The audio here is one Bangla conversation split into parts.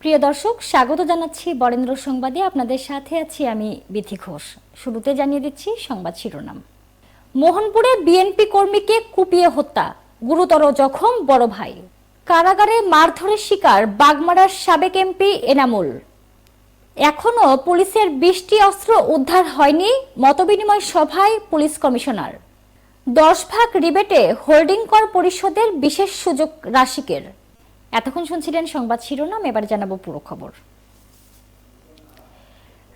প্রিয় দর্শক, স্বাগত জানাচ্ছি বরেন্দ্র সংবাদে। আপনাদের সাথে আছি আমি বিথি ঘোষ। শুরুতে জানিয়ে দিচ্ছি সংবাদ শিরোনাম। মোহনপুরে বিএনপি কর্মীকে কুপিয়ে হত্যা, গুরুতর জখম বড় ভাই। কারাগারে মারধরের শিকার বাগমারার সাবেক এমপি এনামুল। এখনও পুলিশের বিশটি অস্ত্র উদ্ধার হয়নি মতবিনিময় সভায় পুলিশ কমিশনার। দশ ভাগ রিবেটে হোল্ডিং কর পরিষদের বিশেষ সুযোগ রাশিকের। এতক্ষণ শুনছিলেন সংবাদ শিরোনাম, এবার জানাব পুরো খবর।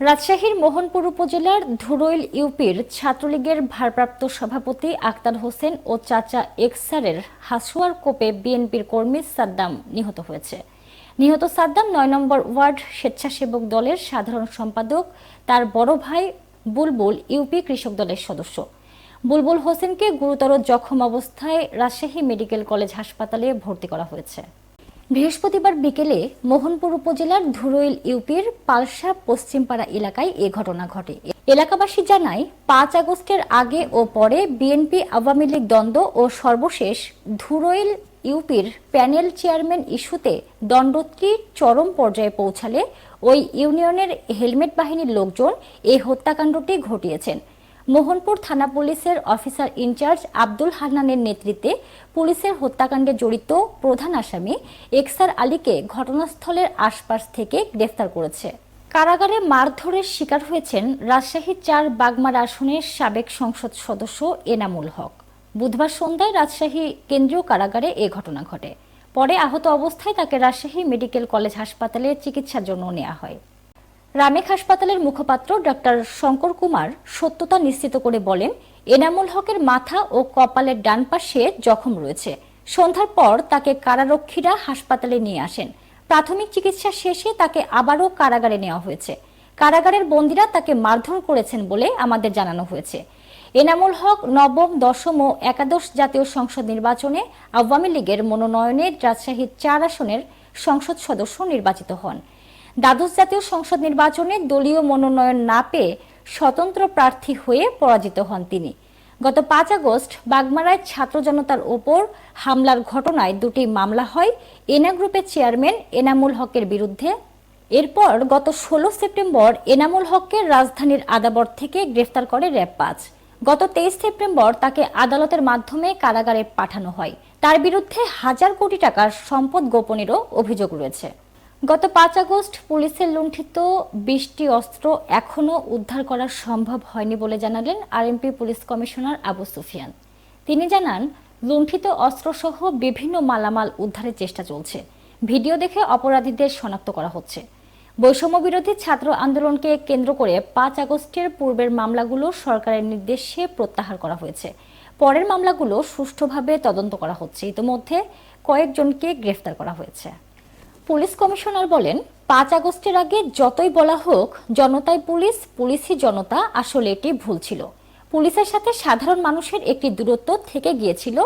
রাজশাহীর মোহনপুর উপজেলার ধুরইল ইউপির ছাত্রলীগের ভারপ্রাপ্ত সভাপতি আক্তার হোসেন ও চাচা এক্সারের হাসুয়ার কোপে বিএনপির কর্মী সাদ্দাম নিহত হয়েছে। নিহত সাদ্দাম নয় নম্বর ওয়ার্ড স্বেচ্ছাসেবক দলের সাধারণ সম্পাদক, তার বড় ভাই বুলবুল ইউপি কৃষক দলের সদস্য। বুলবুল হোসেনকে গুরুতর জখম অবস্থায় রাজশাহী মেডিকেল কলেজ হাসপাতালে ভর্তি করা হয়েছে। বৃহস্পতিবার বিকেলে মোহনপুর উপজেলার ধুরইল ইউপির পালসা পশ্চিমপাড়া এলাকায় এ ঘটনা ঘটে। এলাকাবাসী জানায়, পাঁচ আগস্টের আগে ও পরে বিএনপি, আওয়ামী লীগ দ্বন্দ্ব ও সর্বশেষ ধুরইল ইউপির প্যানেল চেয়ারম্যান ইস্যুতে দ্বন্দ্বটি চরম পর্যায়ে পৌঁছালে ওই ইউনিয়নের হেলমেট বাহিনীর লোকজন এই হত্যাকাণ্ডটি ঘটিয়েছেন। মোহনপুর থানা পুলিশের অফিসার ইনচার্জ আব্দুল হান্নানের নেতৃত্বে পুলিশের হত্যাকাণ্ডে জড়িত প্রধান আসামি এক্সার আলীকে ঘটনাস্থলের আশপাশ থেকে গ্রেফতার করেছে। কারাগারে মারধরের শিকার হয়েছেন রাজশাহী চার বাগমার আসনের সাবেক সংসদ সদস্য এনামুল হক। বুধবার সন্ধ্যায় রাজশাহী কেন্দ্রীয় কারাগারে এ ঘটনা ঘটে। পরে আহত অবস্থায় তাকে রাজশাহী মেডিকেল কলেজ হাসপাতালে চিকিৎসার জন্য নেওয়া হয়। রামেক হাসপাতালের মুখপাত্র ডক্টর শঙ্কর কুমার সত্যতা নিশ্চিত করে বলেন, এনামুল হকের মাথা ও কপালের ডান পাশে জখম রয়েছে। সন্ধ্যার পর তাকে কারারক্ষীরা হাসপাতালে নিয়ে আসেন। প্রাথমিক চিকিৎসা শেষে তাকে আবারও কারাগারে নেওয়া হয়েছে। কারাগারের বন্দীরা তাকে মারধর করেছেন বলে আমাদের জানানো হয়েছে। এনামুল হক নবম, দশম ও একাদশ জাতীয় সংসদ নির্বাচনে আওয়ামী লীগের মনোনয়নে রাজশাহীর চার আসনের সংসদ সদস্য নির্বাচিত হন। দ্বাদশ জাতীয় সংসদ নির্বাচনে দলীয় মনোনয়ন না পেয়ে স্বতন্ত্র প্রার্থী হয়ে পরাজিত হন তিনি। গত পাঁচ আগস্ট বাগমারায় ছাত্র জনতার ওপর হামলার ঘটনায় দুটি মামলা হয়। এনা গ্রুপের চেয়ারম্যান এনামুল হকের বিরুদ্ধে। এরপর গত ষোলো সেপ্টেম্বর এনামুল হককে রাজধানীর আদাবর থেকে গ্রেফতার করে র্যাব পাঁচ গত তেইশ সেপ্টেম্বর তাকে আদালতের মাধ্যমে কারাগারে পাঠানো হয়। তার বিরুদ্ধে হাজার কোটি টাকার সম্পদ গোপনেরও অভিযোগ রয়েছে। গত পাঁচ আগস্ট পুলিশের লুণ্ঠিত বিশটি অস্ত্র এখনও উদ্ধার করা সম্ভব হয়নি বলে জানালেন RMP police commissioner Abu Sufian. তিনি জানান, লুণ্ঠিত অস্ত্রসহ বিভিন্ন মালামাল উদ্ধারের চেষ্টা চলছে। ভিডিও দেখে অপরাধীদের শনাক্ত করা হচ্ছে। বৈষম্য বিরোধী ছাত্র আন্দোলনকে কেন্দ্র করে পাঁচ আগস্টের পূর্বের মামলাগুলো সরকারের নির্দেশে প্রত্যাহার করা হয়েছে। পরের মামলাগুলো সুষ্ঠুভাবে তদন্ত করা হচ্ছে। ইতিমধ্যে কয়েকজনকে গ্রেফতার করা হয়েছে। পুলিশ কমিশনার বলেন, পাঁচ আগস্টের আগে যতই বলা হোক, জনতাই পুলিশ, পুলিশই জনতা, আসলে এটি ভুল ছিল। পুলিশের সাথে সাধারণ মানুষের একটি দূরত্ব থেকে গিয়েছিল,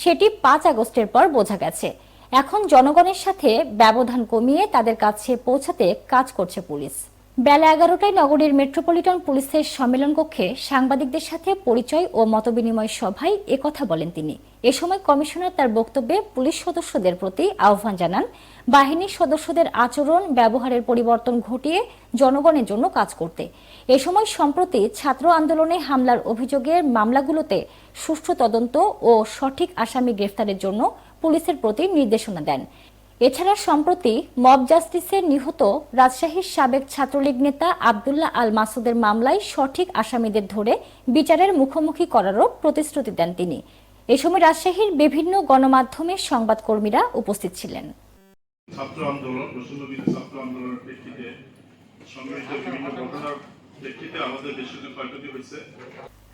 সেটি পাঁচ আগস্টের পর বোঝা গেছে। এখন জনগণের সাথে ব্যবধান কমিয়ে তাদের কাছে পৌঁছাতে কাজ করছে পুলিশ। বেলা এগারোটায় নগরীর মেট্রোপলিটন পুলিশের সম্মেলন কক্ষে সাংবাদিকদের সাথে পরিচয় ও মতবিনিময় সভায় একথা বলেন তিনি। এ সময় কমিশনার তার বক্তব্যে পুলিশ সদস্যদের প্রতি আহ্বান জানান। বাহিনীর সদস্যদের আচরণ, ব্যবহারের পরিবর্তন ঘটিয়ে জনগণের জন্য কাজ করতে। এ সময় সম্প্রতি ছাত্র আন্দোলনে হামলার অভিযোগের মামলাগুলোতে সুষ্ঠু তদন্ত ও সঠিক আসামি গ্রেফতারের জন্য পুলিশের প্রতি নির্দেশনা দেন। এছাড়া সম্প্রতি মব জাস্টিসে নিহত রাজশাহীর সাবেক ছাত্রলীগ নেতা আবদুল্লাহ আল মাসুদের মামলায় সঠিক আসামিদের ধরে বিচারের মুখোমুখি করারও প্রতিশ্রুতি দেন তিনি। এ সময় রাজশাহীর বিভিন্ন গণমাধ্যমের সংবাদকর্মীরা উপস্থিত ছিলেন। ছাত্র আন্দোলন ছাত্র আন্দোলনের প্রেক্ষিতে বিভিন্ন ঘটনার প্রেক্ষিতে আমাদের ক্ষয়ক্ষতি হয়েছে।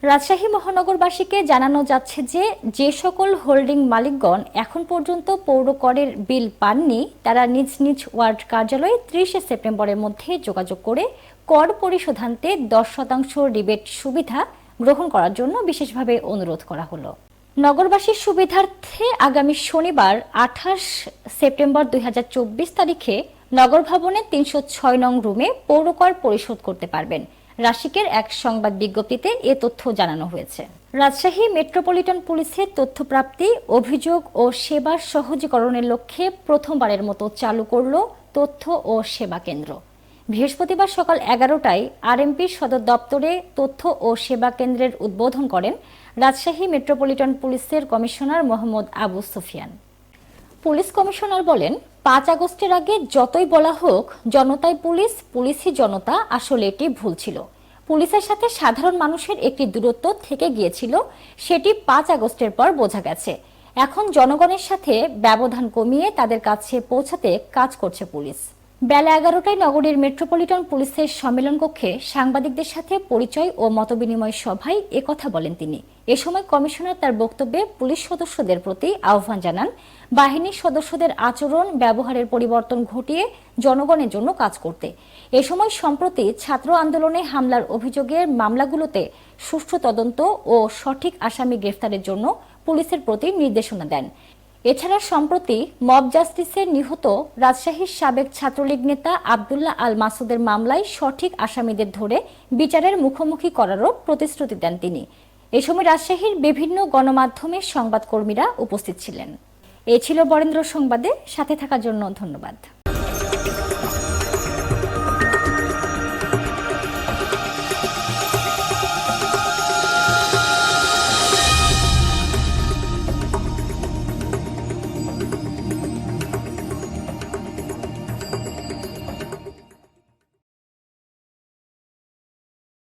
রাজশাহী মহানগরবাসীকে জানানো যাচ্ছে যে যে সকল হোল্ডিং মালিকগণ এখন পর্যন্ত পৌর করের বিল পাননি, তারা নিজ নিজ ওয়ার্ড কার্যালয়ে ত্রিশে সেপ্টেম্বরের মধ্যে যোগাযোগ করে কর পরিশোধান্তে দশ শতাংশ রিবেট সুবিধা গ্রহণ করার জন্য বিশেষভাবে অনুরোধ করা হলো। নগরবাসীর সুবিধার্থে আগামী শনিবার আঠাশ সেপ্টেম্বর দুই হাজার চব্বিশ তারিখে নগর ভবনে তিনশো ছয় নং রুমে পৌরকর পরিশোধ করতে পারবেন। রাশিকের এক সংবাদ বিজ্ঞপ্তিতে এ তথ্য জানানো হয়েছে। রাজশাহী মেট্রোপলিটন পুলিশের তথ্যপ্রাপ্তি, অভিযোগ ও সেবার সহজীকরণের লক্ষ্যে প্রথমবারের মতো চালু করল তথ্য ও সেবা কেন্দ্র। বৃহস্পতিবার সকাল এগারোটায় আরএমপির সদর দপ্তরে তথ্য ও সেবা কেন্দ্রের উদ্বোধন করেন রাজশাহী মেট্রোপলিটন পুলিশের commissioner Mohammad Abu Sufian. Police commissioner বলেন, পাঁচ আগস্টের আগে যতই বলা হোক, জনতাই পুলিশ, পুলিশই জনতা, আসলে এটি ভুল ছিল। পুলিশের সাথে সাধারণ মানুষের একটি দূরত্ব থেকে গিয়েছিল, সেটি পাঁচ আগস্টের পর বোঝা গেছে। এখন জনগণের সাথে ব্যবধান কমিয়ে তাদের কাছে পৌঁছাতে কাজ করছে পুলিশ। বেলা এগারোটায় নগরীর মেট্রোপলিটন পুলিশের সম্মেলন কক্ষে সাংবাদিকদের সাথে পরিচয় ও মতবিনিময় সভায় একথা বলেন তিনি। এ সময় কমিশনার তার বক্তব্যে পুলিশ সদস্যদের প্রতি আহ্বান জানান। বাহিনীর সদস্যদের আচরণ, ব্যবহারের পরিবর্তন ঘটিয়ে জনগণের জন্য কাজ করতে। এ সময় সম্প্রতি ছাত্র আন্দোলনে হামলার অভিযোগের মামলাগুলোতে সুষ্ঠু তদন্ত ও সঠিক আসামি গ্রেফতারের জন্য পুলিশের প্রতি নির্দেশনা দেন। এছাড়া সম্প্রতি মব জাস্টিসের নিহত রাজশাহীর সাবেক ছাত্রলীগ নেতা আবদুল্লাহ আল মাসুদের মামলায় সঠিক আসামিদের ধরে বিচারের মুখোমুখি করারও প্রতিশ্রুতি দেন তিনি। এ সময় রাজশাহীর বিভিন্ন গণমাধ্যমের সংবাদকর্মীরা উপস্থিত ছিলেন। এ ছিল বরেন্দ্র সংবাদে, সাথে থাকার জন্য ধন্যবাদ।